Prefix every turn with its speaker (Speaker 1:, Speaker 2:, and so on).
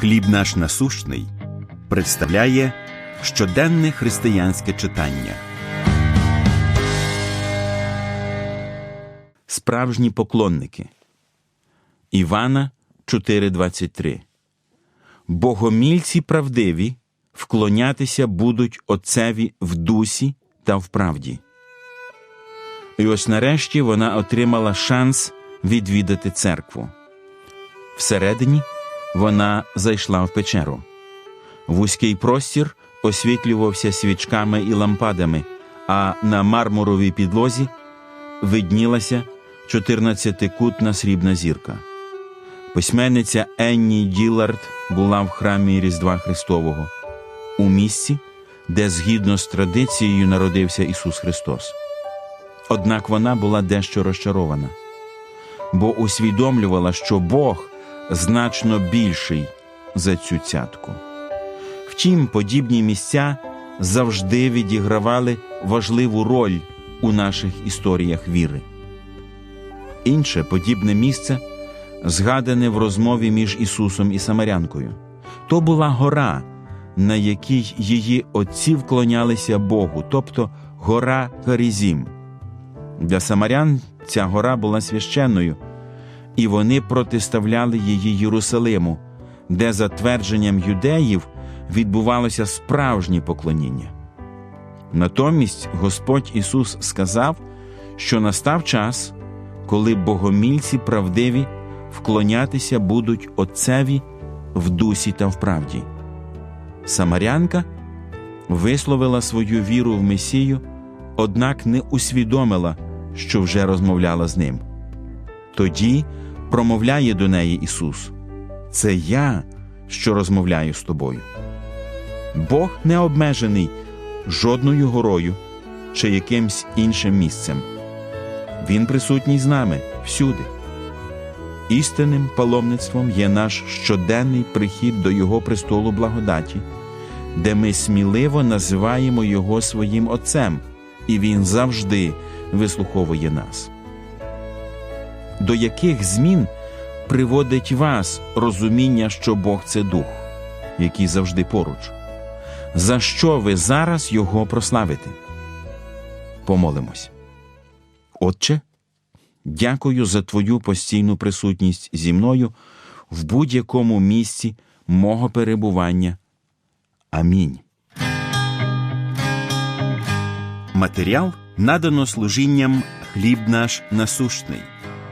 Speaker 1: Хліб наш насущний представляє щоденне християнське читання. Справжні поклонники Івана 4.23 Богомільці правдиві вклонятися будуть Отцеві в дусі та в правді. І ось нарешті вона отримала шанс відвідати церкву. Всередині вона зайшла в печеру. Вузький простір освітлювався свічками і лампадами, а на мармуровій підлозі виднілася чотирнадцятикутна срібна зірка. Письменниця Енні Ділард була в храмі Різдва Христового, у місці, де згідно з традицією народився Ісус Христос. Однак вона була дещо розчарована, бо усвідомлювала, що Бог значно більший за цю цятку. Втім, подібні місця завжди відігравали важливу роль у наших історіях віри. Інше подібне місце згадане в розмові між Ісусом і Самарянкою. То була гора, на якій її отці вклонялися Богу, тобто гора Гарізім. Для самарян ця гора була священною, і вони протиставляли її Єрусалиму, де, за твердженням юдеїв, відбувалося справжнє поклоніння. Натомість Господь Ісус сказав, що настав час, коли богомільці правдиві вклонятися будуть Отцеві в дусі та в правді. Самарянка висловила свою віру в Месію, однак не усвідомила, що вже розмовляла з ним. Тоді промовляє до неї Ісус: Це я, що розмовляю з тобою. Бог не обмежений жодною горою чи якимсь іншим місцем. Він присутній з нами всюди. Істинним паломництвом є наш щоденний прихід до Його престолу благодаті, де ми сміливо називаємо Його своїм Отцем, і Він завжди вислуховує нас. До яких змін приводить вас розуміння, що Бог це Дух, який завжди поруч? За що ви зараз Його прославите? Помолимось. Отче, дякую за Твою постійну присутність зі мною в будь-якому місці мого перебування. Амінь. Матеріал надано служінням хліб наш насущний.